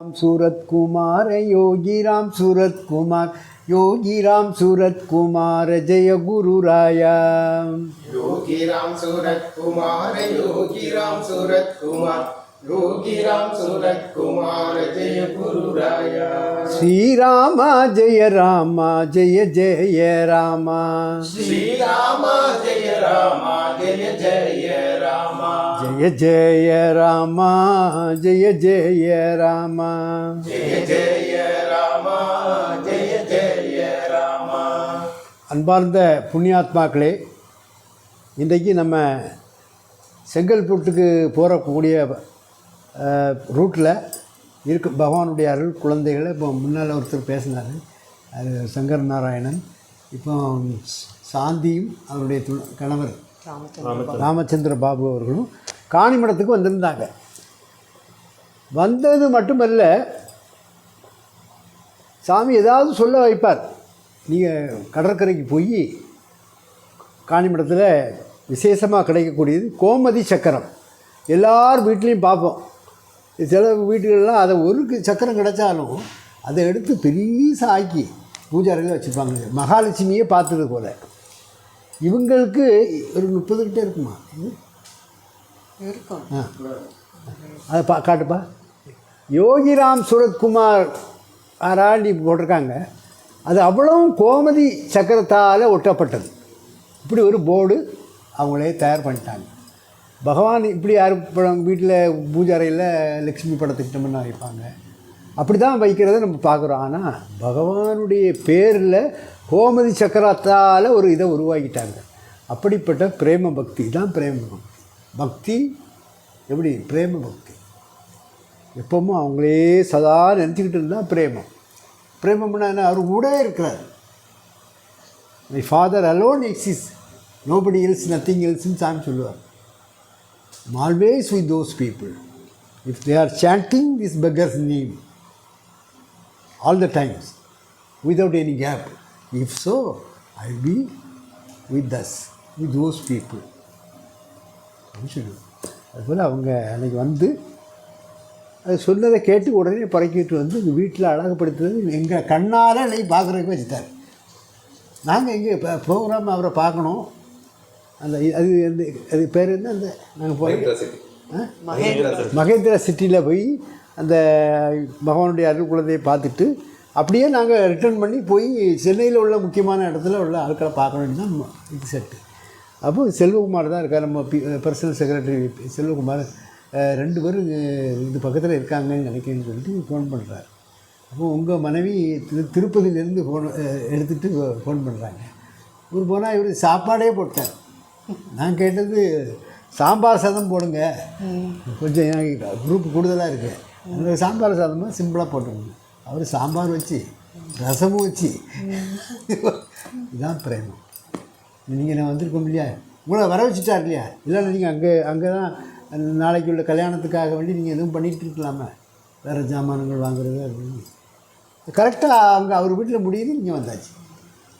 राम सूरत कुमार योगी राम सूरत कुमार योगी राम सूरत कुमार जय गुरु राया। योगी राम सूरत कुमार योगी राम सूरत कुमार योगी राम सूरत कुमार जय गुरु राया। श्री राम जय राम जय जय राम। श्री राम ஜெய ஜெய ராமா ஜெய ஜெய ராம ஜெய ஜெய ராமா ஜெய ஜெய ராமா அன்பார்ந்த புண்ணியாத்மாக்களே இன்றைக்கு நம்ம செங்கல்பூட்டுக்கு போகக்கூடிய ரூட்டில் இருக்கு பகவானுடைய அருள் குழந்தைகளை இப்போ முன்னால் ஒருத்தர் பேசினார் அது சங்கர் நாராயணன் இப்போ சாந்தியும் அவருடைய து கணவர் ராமச்சந்திர பாபு. அவர்களும் காணிமடத்துக்கு வந்திருந்தாங்க. வந்தது மட்டுமல்ல சாமி ஏதாவது சொல்ல வைப்பார். நீங்கள் கடற்கரைக்கு போய் காணிமடத்தில் விசேஷமாக கிடைக்கக்கூடியது கோமதி சக்கரம். எல்லார் வீட்லேயும் பார்ப்போம் சில வீட்டுகள்லாம் அதை ஒரு சக்கரம் கிடைச்சாலும் அதை எடுத்து பெரிய ஆக்கி பூஜாரியில் வச்சுருப்பாங்க மகாலட்சுமியே பார்த்தது போல். இவங்களுக்கு ஒரு முப்பது கிட்டே இருக்குமா? இருக்கும். ஆ. அதை பா காட்டுப்பா. யோகிராம் சுரத்குமார் ஆராண்டி போட்டிருக்காங்க. அது அவ்வளவும் கோமதி சக்கரத்தால் ஒட்டப்பட்டது. இப்படி ஒரு போர்டு அவங்களே தயார் பண்ணிட்டாங்க. பகவான் இப்படி யார் வீட்டில் பூஜை அறையில் லக்ஷ்மி படத்துக்கிட்ட முன்ன வைப்பாங்க? அப்படி தான் வைக்கிறத நம்ம பார்க்குறோம். ஆனால் பகவானுடைய பேரில் கோமதி சக்கரத்தால் ஒரு இதை உருவாக்கிட்டாங்க. அப்படிப்பட்ட பிரேம பக்தி தான் பிரேம பக்தி எப்படி? பிரேம பக்தி. எப்பவும் அவங்களே சதா நினச்சிக்கிட்டு இருந்தால் பிரேமம். பிரேமம்னா என்ன? அவர் கூட இருக்கிறார். My father alone exists nobody else nothing எல்ஸ்ன்னு சாமி சொல்லுவார். Always with those people if they are chanting this beggars name all the times without any gap. If so, I will be with us, with those people. அதுபோல் அவங்க அன்னைக்கு வந்து அது சொன்னதை கேட்டு உடனே பறக்கிட்டு வந்து எங்கள் வீட்டில் அழகுப்படுத்துறது எங்கள் கண்ணால் அன்னைக்கு பார்க்குறதுக்கு வச்சுட்டார். நாங்கள் எங்கே இப்போ ப்ரோக்ராம் அவரை பார்க்கணும். அந்த அது அது பேர் என்ன அந்த? நாங்கள் போய் மகேந்திரா சிட்டியில் போய் அந்த பகவானுடைய அருள் குழந்தையை பார்த்துட்டு அப்படியே நாங்கள் ரிட்டர்ன் பண்ணி போய் சென்னையில் உள்ள முக்கியமான இடத்துல உள்ள ஆட்களை பார்க்கணுன்னு தான் ம- இது செட்டு அப்போ செல்வகுமார் தான் இருக்கார் நம்ம பி பர்சனல் செக்ரட்டரி செல்வகுமார். ரெண்டு பேரும் இது பக்கத்தில் இருக்காங்கன்னு நினைக்கிறேன்னு சொல்லிட்டு ஃபோன் பண்ணுறாரு அப்போ உங்கள் மனைவி திரு திருப்பதியிலேருந்து ஃபோன் எடுத்துகிட்டு ஃபோன் பண்ணுறாங்க இவர் போனால் இவர் சாப்பாடே போட்டார். நான் கேட்டது சாம்பார் சாதம் போடுங்க. கொஞ்சம் குரூப் கூடுதலாக இருக்குது அந்த சாம்பார் சாதமாக சிம்பிளாக போட்டுக்கணும். அவர் சாம்பார் வச்சு ரசமும் வச்சு. இதான் பிரேமம். நீங்கள் நான் வந்திருக்கோம் இல்லையா? உங்களை வர வச்சுட்டார் இல்லையா? இல்லைன்னா நீங்கள் அங்கே அங்கே தான் நாளைக்கு உள்ள கல்யாணத்துக்காக வேண்டி நீங்கள் எதுவும் பண்ணிகிட்டு இருக்கலாமே. வேறு ஜாமானங்கள் வாங்குறது அப்படின்னு கரெக்டாக அங்கே அவர் வீட்டில் முடியுது இங்கே வந்தாச்சு.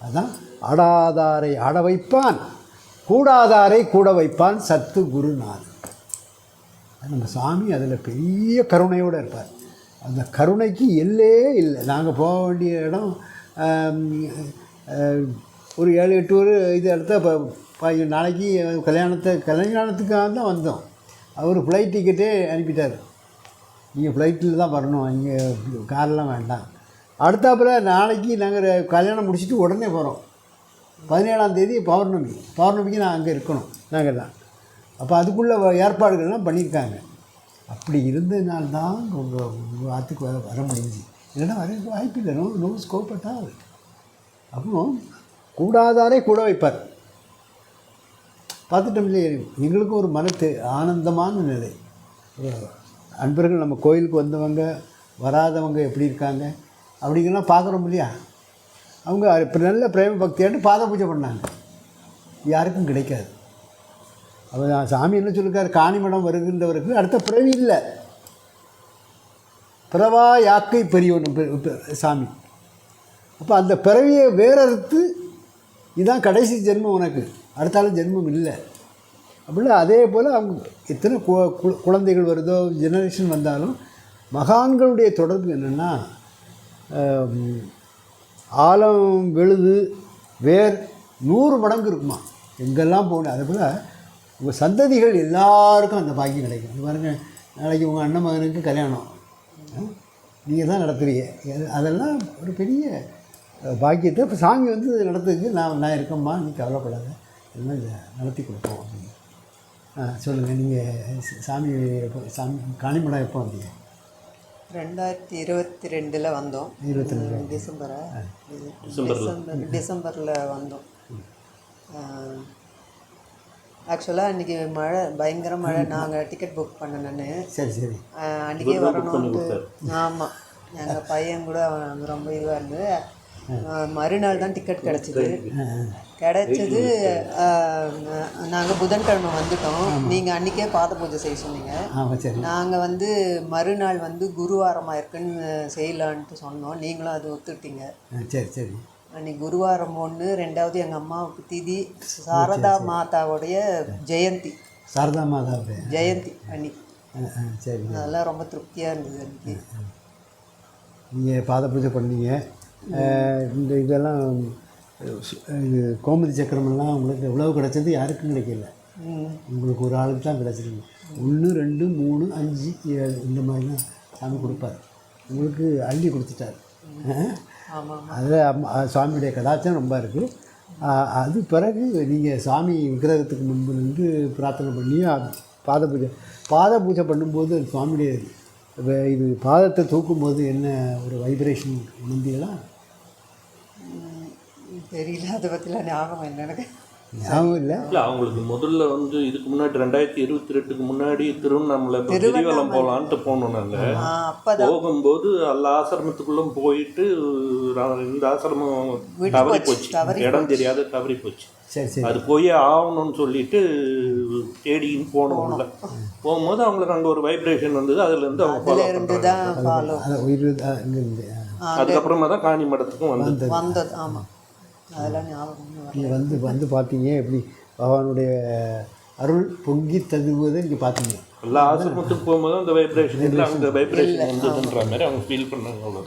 அதான் ஆடாதாரை ஆட வைப்பான் கூடாதாரை கூட வைப்பான் சத்து குருநாதன் நம்ம சாமி அதில் பெரிய கருணையோடு இருப்பார். அந்த கருணைக்கு எல்லே இல்லை. நாங்கள் போக வேண்டிய இடம் ஒரு ஏழு எட்டு ஒரு இது எடுத்தால் இப்போ ப- நாளைக்கு கல்யாணத்தை கல்யாணத்துக்காக தான் வந்தோம். அவர் ஃப்ளைட் டிக்கெட்டே அனுப்பிட்டார். நீங்கள் ஃப்ளைட்டில் தான் வரணும். இங்கே கார்லாம் வேண்டாம். அடுத்தாப்புல நாளைக்கு நாங்கள் கல்யாணம் முடிச்சுட்டு உடனே போகிறோம் பதினேழாம் தேதி பௌர்ணமி. பௌர்ணமிக்கு நான் அங்கே இருக்கணும். நாங்கள் தான். அப்போ அதுக்குள்ளே வ- ஏற்பாடுகள்லாம் பண்ணியிருக்காங்க. அப்படி இருந்ததுனால்தான் உங்கள் ஆற்றுக்கு வர வர முடிஞ்சு இல்லைன்னா வர வாய்ப்பு இல்லை. No no scope at all கூடாதாரே கூட வைப்பார். பார்த்துட்டோம் இல்லையே? எங்களுக்கும் ஒரு மனத்து ஆனந்தமான நிலை. அன்பர்கள் நம்ம கோயிலுக்கு வந்தவங்க வராதவங்க எப்படி இருக்காங்க? அப்படிங்கலாம் பார்க்குறோம் இல்லையா? அவங்க இப்போ நல்ல பிரேம பக்தியாட்டு பாத பூஜை பண்ணாங்க. யாருக்கும் கிடைக்காது. அவர் சாமி என்ன சொல்லிருக்காரு காணிமடம் வருகின்றவருக்கு அடுத்த பிறவி இல்லை. பிறவா யாக்கை பெரியவன் சாமி. அப்போ அந்த பிறவியை வேறறுத்து இதுதான் கடைசி ஜென்மம் உனக்கு. அடுத்தாலும் ஜென்மம் இல்லை. அப்படின்னா அதே போல் அவங்க எத்தனை கு கு- குழந்தைகள் வருதோ ஜெனரேஷன் வந்தாலும் மகான்களுடைய தொடர்பு என்னென்னா ஆழம் விழுது வேர் நூறு மடங்கு இருக்குமா. எங்கெல்லாம் போகணும் அதே போல் உங்கள் சந்ததிகள் எல்லாருக்கும் அந்த பாக்கியம் கிடைக்கும். இது பாருங்க நாளைக்கு உங்கள் அண்ணன் மகனுக்கு கல்யாணம். நீங்கள் தான் நடத்துறீங்க. அது- அதெல்லாம் ஒரு பெரிய பாக்கியத்தை இப்போ சாமி வந்து நடத்துறதுக்கு நான் நான் இருக்கேம்மா நீ கவலைப்படாத. எல்லாம் இதை நடத்தி கொடுப்போம் அப்படின்னு. ஆ சொல்லுங்கள் நீங்கள் சாமி எப்போ சாமி காணிமடம் எப்போ வந்தீங்க? ரெண்டாயிரத்தி இருபத்தி ரெண்டில் வந்தோம். இருபத்தி ரெண்டு. டிசம்பரா. டிசம்பர் டிசம்பரில் வந்தோம். ஆக்சுவலாக அன்றைக்கி மழை பயங்கர மழை. நாங்கள் டிக்கெட் புக் பண்ணணுன்னு சரி சரி. அன்றைக்கே வரணும்ட்டு. ஆமாம் எங்கள் பையன் கூட அவன் ரொம்ப இதுவாக இருந்து அஹ், மறுநாள் தான் டிக்கெட் கிடச்சிது. கிடச்சது நாங்கள் புதன்கிழமை வந்துட்டோம். நீங்கள் அன்றைக்கே பாத பூஜை செய்ய சொன்னீங்க. நாங்கள் வந்து மறுநாள் வந்து குருவாரமாக இருக்குன்னு செய்யலான்ட்டு சொன்னோம். நீங்களும் அது ஒத்துக்கிட்டீங்க. ஆ சரி சரி. அன்னைக்கு குருவாரம் ஒன்று ரெண்டாவது எங்கள் அம்மாவுக்கு திதி சாரதா மாதாவுடைய ஜெயந்தி. சாரதா மாதாவுடைய? ஜெயந்தி அன்னைக்கு. சரி அதெல்லாம் ரொம்ப திருப்தியாக இருந்தது அன்னைக்கு. நீங்கள் பாத பூஜை பண்ணீங்க. இந்த இதெல்லாம் இது கோமதி சக்கரமெல்லாம் உங்களுக்கு எவ்வளோ கிடச்சது யாருக்கும் கிடைக்கல. உங்களுக்கு ஒரு ஆளுக்கு தான் கிடச்சிருக்கு ஒன்று ரெண்டு மூணு அஞ்சு ஏழு இந்த மாதிரி தான் சாமி கொடுப்பார். உங்களுக்கு அள்ளி கொடுத்துட்டார். அதில் சுவாமியுடைய கடாச்சம் ரொம்ப இருக்குது அது பிறகு நீங்கள் சாமி விக்கிரகத்துக்கு முன்பு நின்று பிரார்த்தனை பண்ணி அது பாத பூஜை பாத பூஜை பண்ணும்போது அது சுவாமியுடைய இது பாதத்தை தூக்கும்போது என்ன ஒரு வைப்ரேஷன் உணர்ந்தீங்களா? தெரியல அதை பற்றிலாம் ஞாபகம் இல்லை எனக்கு. ஞாபகம் இல்லை. இல்லை அவங்களுக்கு முதல்ல வந்து இதுக்கு முன்னாடி ரெண்டாயிரத்தி இருபத்தி ரெண்டுக்கு முன்னாடி திருவண்ணாமலை இப்போ கிரிவலம் போகலான்ட்டு போனோம் நாங்கள் போகும்போது எல்லா ஆசிரமத்துக்குள்ளும் போயிட்டு இந்த ஆசிரமம் தவறி போச்சு இடம் தெரியாத தவறி போச்சு. சரி சரி. அது போய் ஆகணும்னு சொல்லிட்டு தேடின்னு போனோம் உள்ள. போகும்போது அவங்களுக்கு அங்கே ஒரு வைப்ரேஷன் வந்தது அதுலேருந்து அவங்க ஃபாலோ இருந்து பண்ணுறாங்க தான் ஃபாலோ அதை உயிர் இங்கேருந்து அதுக்கப்புறமா தான் காணி மடத்துக்கும் வந்தது. வந்தது ஆமாம் அதெல்லாம் ஞாபகம். நீங்கள் வந்து வந்து பார்த்தீங்க எப்படி பகவானுடைய அருள் பொங்கி ததுவதை நீங்கள் பார்த்தீங்க எல்லா ஆசிரமத்துக்கு போகும்போது அந்த வைப்ரேஷன் இல்லை அங்கே வைப்ரேஷன் வந்ததுன்ற மாதிரி அவங்க ஃபீல் பண்ணாங்க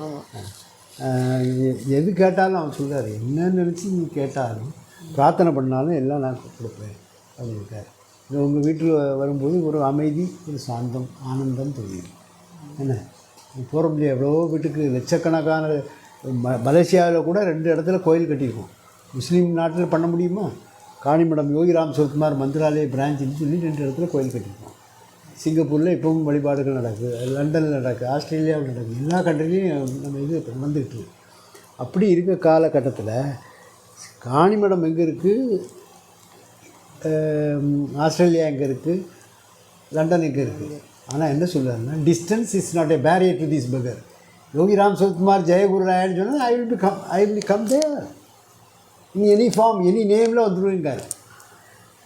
எது கேட்டாலும் அவன் சொல்றாரு என்ன நினச்சி நீ கேட்டாலும் பிரார்த்தனை பண்ணாலும் எல்லாம் நான் கொடுப்பேன் அப்படின்ட்டார் உங்கள் வீட்டில் வரும்போது ஒரு அமைதி ஒரு சாந்தம் ஆனந்தம் தெரியுது என்ன? போகிற முடியாது. எவ்வளோ வீட்டுக்கு லட்சக்கணக்கான ம மலேசியாவில் கூட ரெண்டு இடத்துல கோயில் கட்டியிருக்கோம். முஸ்லீம் நாட்டில் பண்ண முடியுமா? காணிமடம் யோகிராம் சிவகுமார் மந்திராலய பிரான்ச்சுன்னு சொல்லி ரெண்டு இடத்துல கோயில் கட்டியிருக்கோம். சிங்கப்பூரில் இப்போவும் வழிபாடுகள் நடக்குது லண்டனில் நடக்குது ஆஸ்திரேலியாவில் நடக்குது எல்லா கண்ட்ரிலையும் நம்ம இது வந்துக்கிட்டு இருக்கு. அப்படி இருக்க காலகட்டத்தில் காணிமடம் எங்கே இருக்குது ஆஸ்திரேலியா எங்கே இருக்குது லண்டன் எங்கே இருக்குது ஆனால் என்ன சொல்லுவாருன்னா distance is not a barrier to this beggar Yogiram Sivakumar ஜெயகுருராயன்னு சொன்னால் I will become I will come there in any form any நேமில் வந்துடுவீங்கார்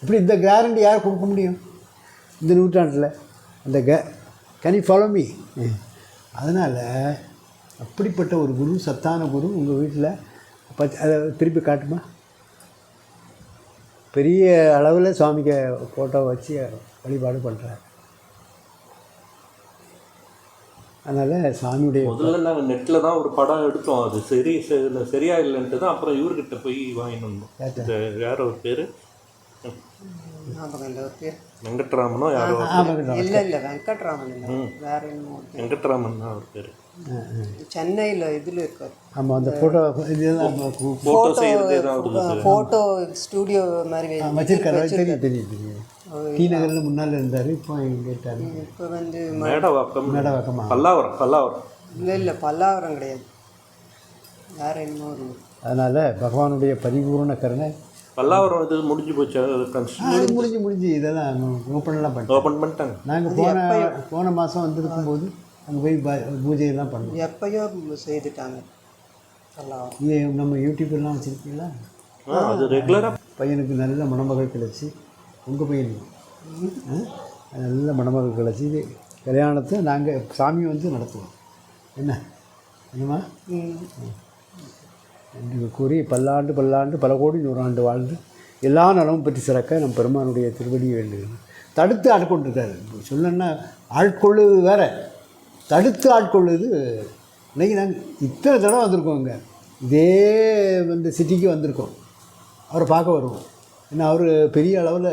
இப்படி இந்த கேரண்டி யார் கொடுக்க முடியும்? இந்த நூற்றாண்டில். அந்த கே கனி ஃபாலோ மீ அதனால் அப்படிப்பட்ட ஒரு குரு சத்தான குரு உங்கள் வீட்டில் பச்ச அதை திருப்பி காட்டுமா? பெரிய அளவில் சுவாமிக்கு ஃபோட்டோ வச்சு வழிபாடு பண்ணுறாரு அதனால் சாமியுடைய முதல்ல நாங்கள் நெட்டில் தான் ஒரு படம் எடுத்தோம். அது சரி சரி- சரியா இல்லைன்ட்டு தான் அப்புறம் இவர்கிட்ட போய் வாங்கிட்டு வந்தோம் யாரோ ஒரு பேர்? இல்லை வெங்கட்ராமனோ யாரோ இல்லை இல்லை வெங்கட்ராமன் இல்லை. வேற பேர். வெங்கட்ராமன் தான் ஒரு பேர். சென்னையில் இதில் இருக்கார். ஆமாம் அந்த ஃபோட்டோ இதெல்லாம் ஃபோட்டோ ஃபோட்டோ ஸ்டுடியோ மாதிரி வச்சிருக்காரு. தெரியும் தெரியும் தெரியும் டி நகரில் முன்னால் இருந்தார் இப்போ இங்கே இருக்காரு. இப்போ வந்து மேடவாக்கம். மேடவாக்கமா? பல்லாவரம் பல்லாவரம். இல்லை இல்லை பல்லாவரம் கிடையாது. வேற ஊர். அதனால் பகவானுடைய பரிபூர்ண கருணை பல்லாவரம் இது முடிஞ்சு போச்சு அது முடிஞ்சு முடிஞ்சு இதெல்லாம் ஓப்பன்லாம் பண்ணிட்டோம் ஓப்பன் பண்ணிட்டாங்க. நாங்கள் போன போன மாதம் வந்திருக்கும்போது அங்கே போய் ப- பூஜையெல்லாம் பண்ணோம். எப்பயோ செய்துட்டாங்க பல்லாவரம். இங்கே நம்ம யூடியூப்லாம் வச்சுருக்கீங்களா? அது ரெகுலராக பையனுக்கு நல்ல மணமகள் கிடச்சி. உங்கள் பையனுக்கு ஆ? நல்ல மணமகள் கிடச்சி கல்யாணத்தை நாங்கள் சாமி வந்து நடத்துவோம். என்ன? என்னம்மா. என்று கூறி பல்லாண்டு பல்லாண்டு பல கோடி நூறாண்டு வாழ்ந்து எல்லா நலமும் பற்றி சிறக்க நம் பெருமானுடைய திருவடி வேண்டுகிறேன் தடுத்து ஆட்கொண்டிருக்காரு சொல்லணும்னா ஆட்கொள்ளுது வேற. தடுத்து ஆட்கொள்ளுது இன்னைக்கு நாங்கள் இத்தனை தடவை வந்திருக்கோம் இங்கே இதே இந்த சிட்டிக்கு வந்திருக்கோம். அவரை பார்க்க வருவோம். ஏன்னா அவர் பெரிய அளவில்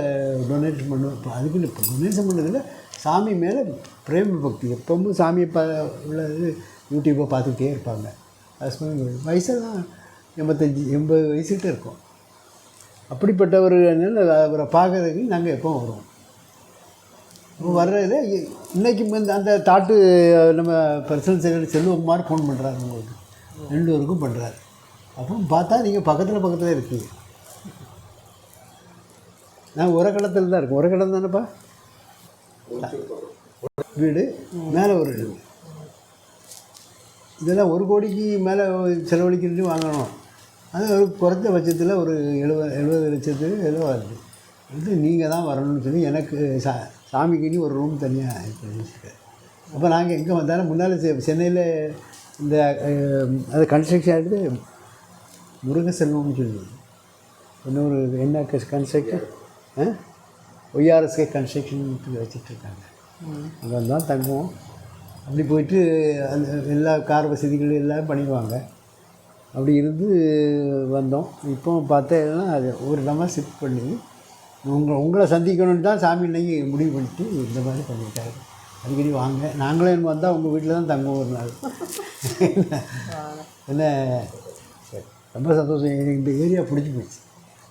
டொனேட் பண்ணுவோம் அதுக்கு இப்போ டொனேஷன் பண்ணதில் சாமி மேலே பிரேம பக்தி. எப்பவும் சாமியை பா உள்ளது யூடியூப்பை பார்த்துக்கிட்டே இருப்பாங்க. ஹஸ்பண்ட் வயசெல்லாம் எண்பத்தஞ்சு எண்பது வயசுக்கிட்ட இருக்கும். அப்படிப்பட்டவர் அவரை பார்க்கறதுக்கு நாங்கள் எப்போ வருவோம். இப்போ வர்றதுல இ- வந்து அந்த தாட்டு நம்ம பர்சனல் செக்ரட்டரி செல்வகுமார் ஃபோன் பண்ணுறாரு உங்களுக்கு. ரெண்டு பேருக்கும் பண்ணுறாரு அப்புறம் பார்த்தா நீங்கள் பக்கத்தில் பக்கத்தில் இருக்கீங்க. நான் உரக்கடத்தில் தான் இருக்கேன். உரக்கடம் தானேப்பா? வீடு மேலே ஒரு வீடு. இதெல்லாம் ஒரு கோடிக்கு மேலே செலவழிக்கிறது வாங்கணும். அது ஒரு குறைஞ்ச பட்சத்தில் ஒரு எழுபது எழுபது லட்சத்துக்கு ஏதோ வருது? இது நீங்கள் தான் வரணும்னு சொல்லி எனக்கு சா சாமிக்குன்னு ஒரு ரூம் தனியாக வச்சுருக்காரு அப்போ நாங்கள் எங்கே வந்தாலும் முன்னால் சென்னையில் இந்த அது கன்ஸ்ட்ரக்ஷன் ஆகிட்டு முருகசெல்வம்னு சொல்லி இன்னொரு என்ன கன்ஸ்ட்ரக்ஷன் ஒய்ஆர்எஸ்கே கன்ஸ்ட்ரக்ஷன் வச்சுட்ருக்காங்க. அங்கே தான் தங்குவோம். அப்படி போயிட்டு அந்த எல்லா கார் வசதிகள் எல்லாம் பண்ணிடுவாங்க. அப்படி இருந்து வந்தோம். இப்போ பார்த்தேன்னா அது ஒரு இடமா ஷிஃப்ட் பண்ணி உங்களை உங்களை சந்திக்கணும்னு தான் சாமி இன்னைக்கு முடிவு பண்ணிட்டு இந்த மாதிரி பண்ணியிருக்காரு அடிக்கடி வாங்க. நாங்களே வந்தால் உங்கள் வீட்டில் தான் தங்குவோம் ஒரு நாள். என்ன? சரி. ரொம்ப சந்தோஷம். எனக்கு இந்த ஏரியா பிடிச்சி போச்சு.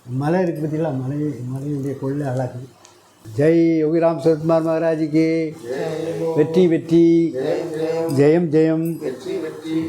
மலை இருக்குது பார்த்தீங்களா மலை மலையுடைய கொள்ளை அழகு. ஜெய் யோகிராம் சரத்குமார் மகாராஜுக்கு. வெற்றி வெற்றி. ஜெயம் ஜெயம். வெற்றி வெற்றி.